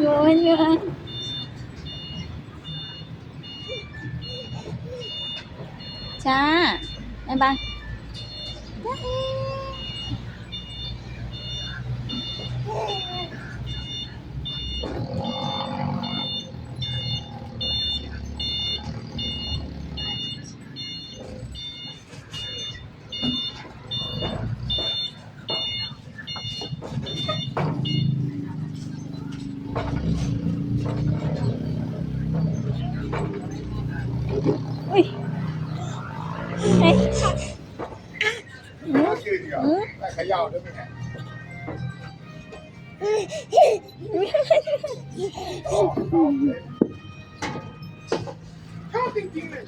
โยนโยนจ้าบ๊ายบายจ้าเอ๋ อุ้ยเฮ้ยอืมยืนอยู่แต่เขย่าด้วยไหมเนี่ยชอบจริงๆเลย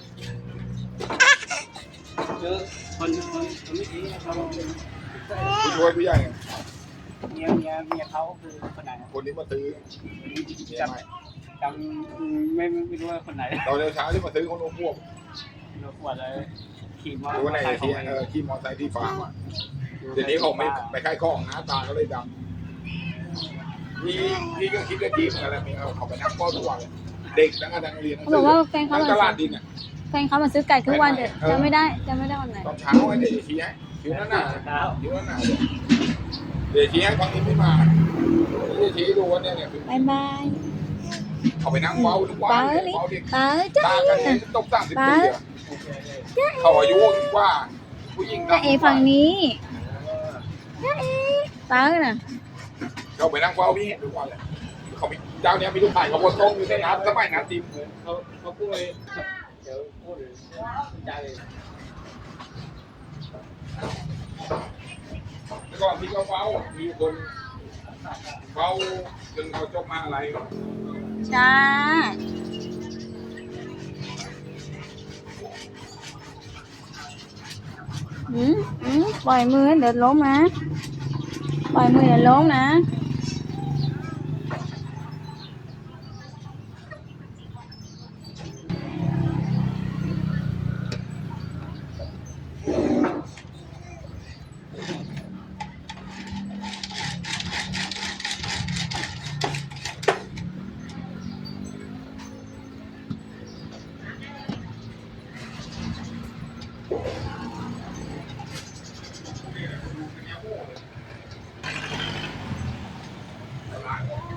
เจอคนคนคนเมื่อกี้เขาผู้ช่วยผู้ใหญ่ เมียเมียเมียเขาคือคนไหนคนที่มาซื้อเนี่ยจำจำไม่ไม่รู้ว่าคนไหนตอนเช้าที่มาซื้อคนโอ้พวกเราปวดเลยขี่มอหรือว่าในเตอร์ไซที่ค์ของเออขี่มอเตอร์ไซค์ที่ฟาร์มอะเดี๋ยวนี้เขาไม่ไม่ค่ายข้องนะตาก็เลยดำพี่พี่ก็คิดว่าดีเหมือนกันแหละมีเขาไปนักก็ทุกวันเลยเด็กทั้งนักเรียนเขาบอกว่าแฟนเขาทั้งมาตลาดดินอะแฟนเขามาซื้อไก่ทุกวันแต่จำไม่ได้จำไม่ได้วันไหนตอนเช้าไอ้เด็กชี้ให้คิวนั่นน่ะคิวนั่นน่ะ เด็กชี้ให้บางทีไม่มาเด็กชี้ดูว่าเนี่ยเนี่ยคือบายบายเขาไปนั่งเฝ้าทุกวันป้าเนี่ยนี่เฝ้าเด็กป้าจ้าตาเอ๋กันเนี่ยตกสามสิบปีอะเขาอายุกว่า ผู้หญิงจ้าเอ๋ฝั่งนี้จ้าเอ๋ป้าน่ะเขาไปนั่งเฝ้าพี่เห็นทุกวันเลยเขามีเจ้าเนี้ยมีลูกชายเขาบนโต๊ะอยู่ในน้ำสมัยน้ำดิบเขาเขาพูดเลยเดี๋ยวพูดเลยใจ อนที่เขาเฝ้ามีคนเฝ้าจนเขาจบมาอะไรจ้าอืมอืมปล่อยมือเดี๋ยวล้มนะ ปล่อยมือเดี๋ยวล้มนะ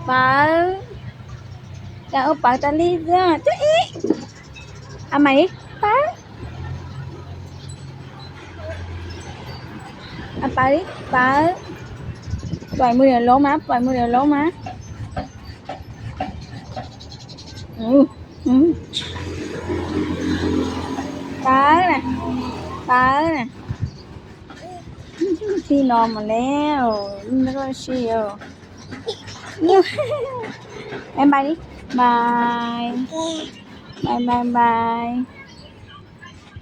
Pal. Yang upang taliga. Cui. Amai. Pal. Apa đi? Pal. À, à, vài mươi đều lố má, vài mươi đều lố má. Ừ. Ừ. Nè. Tớ nè. Khi nò mà leo, nó có siêu. ล้วแล้วก็เชี